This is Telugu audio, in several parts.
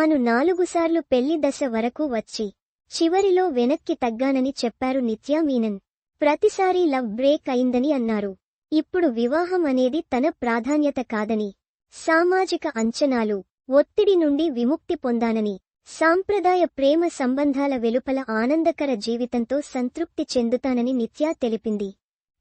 తాను నాలుగుసార్లు పెళ్ళి దశ వరకు వచ్చి చివరిలో వెనక్కి తగ్గానని చెప్పారు నిత్యా మీనన్. ప్రతిసారీ లవ్ బ్రేక్ అయిందని అన్నారు. ఇప్పుడు వివాహం అనేది తన ప్రాధాన్యత కాదని సామాజిక అంచనాలు ఒత్తిడి నుండి విముక్తి పొందానని సాంప్రదాయ ప్రేమ సంబంధాల వెలుపల ఆనందకర జీవితంతో సంతృప్తి చెందుతానని నిత్యా తెలిపింది.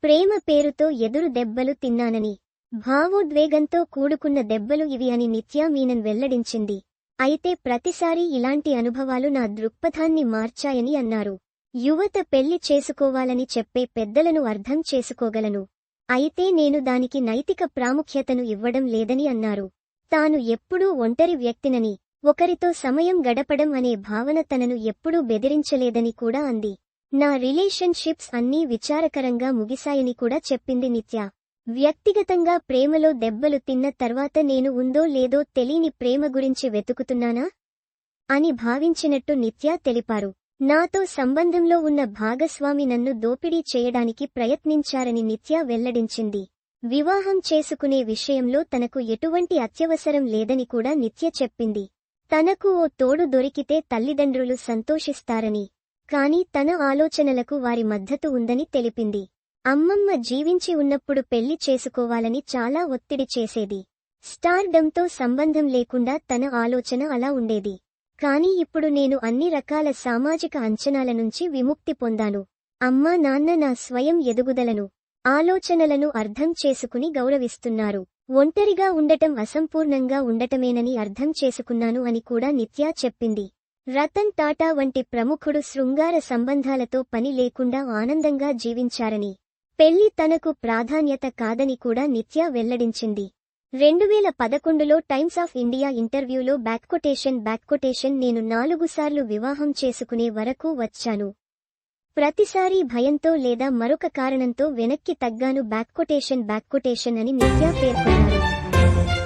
ప్రేమ పేరుతో ఎదురు దెబ్బలు తిన్నానని భావోద్వేగంతో కూడుకున్న దెబ్బలు ఇవి అని నిత్యా మీనన్ వెల్లడించింది. అయితే ప్రతిసారీ ఇలాంటి అనుభవాలు నా దృక్పథాన్ని మార్చాయని అన్నారు. యువత పెళ్ళి చేసుకోవాలని చెప్పే పెద్దలను అర్థం చేసుకోగలను. అయితే నేను దానికి నైతిక ప్రాముఖ్యతను ఇవ్వడం లేదని అన్నారు. తాను ఎప్పుడూ ఒంటరి వ్యక్తినని ఒకరితో సమయం గడపడం అనే భావన తనను ఎప్పుడూ బెదిరించలేదని కూడా అంది. నా రిలేషన్షిప్స్ అన్నీ విచారకరంగా ముగిశాయని కూడా చెప్పింది నిత్య. వ్యక్తిగతంగా ప్రేమలో దెబ్బలు తిన్న తర్వాత నేను ఉందో లేదో తెలియని ప్రేమ గురించి వెతుకుతున్నానా? అని భావించినట్టు నిత్య తెలిపారు. నాతో సంబంధంలో ఉన్న భాగస్వామి నన్ను దోపిడీ చేయడానికి ప్రయత్నించారని నిత్య వెల్లడించింది. వివాహం చేసుకునే విషయంలో తనకు ఎటువంటి అత్యవసరం లేదని కూడా నిత్య చెప్పింది. తనకు ఓ తోడు దొరికితే తల్లిదండ్రులు సంతోషిస్తారని కాని తన ఆలోచనలకు వారి మద్దతు ఉందని తెలిపింది. అమ్మమ్మ జీవించి ఉన్నప్పుడు పెళ్ళి చేసుకోవాలని చాలా ఒత్తిడి చేసేది. స్టార్డంతో సంబంధం లేకుండా తన ఆలోచన అలా ఉండేది. కాని ఇప్పుడు నేను అన్ని రకాల సామాజిక అంచనాల నుంచి విముక్తి పొందాను. అమ్మా నాన్న నా స్వయం ఎదుగుదలను ఆలోచనలను అర్థం చేసుకుని గౌరవిస్తున్నారు. ఒంటరిగా ఉండటం అసంపూర్ణంగా ఉండటమేనని అర్థం చేసుకున్నాను అని కూడా నిత్యా చెప్పింది. రతన్ టాటా వంటి ప్రముఖుడు శృంగార సంబంధాలతో పని లేకుండా ఆనందంగా జీవించారని పెళ్ళి తనకు ప్రాధాన్యత కాదని కూడా నిత్య వెల్లడించింది. రెండువేల పదకొండులో టైమ్స్ ఆఫ్ ఇండియా ఇంటర్వ్యూలో బ్యాక్కొటేషన్ బ్యాక్కొటేషన్ నేను నాలుగుసార్లు వివాహం చేసుకునే వరకు వచ్చాను. ప్రతిసారీ భయంతో లేదా మరొక కారణంతో వెనక్కి తగ్గాను బ్యాక్కొటేషన్ బ్యాక్కొటేషన్ అని నిత్య పేర్కొన్నారు.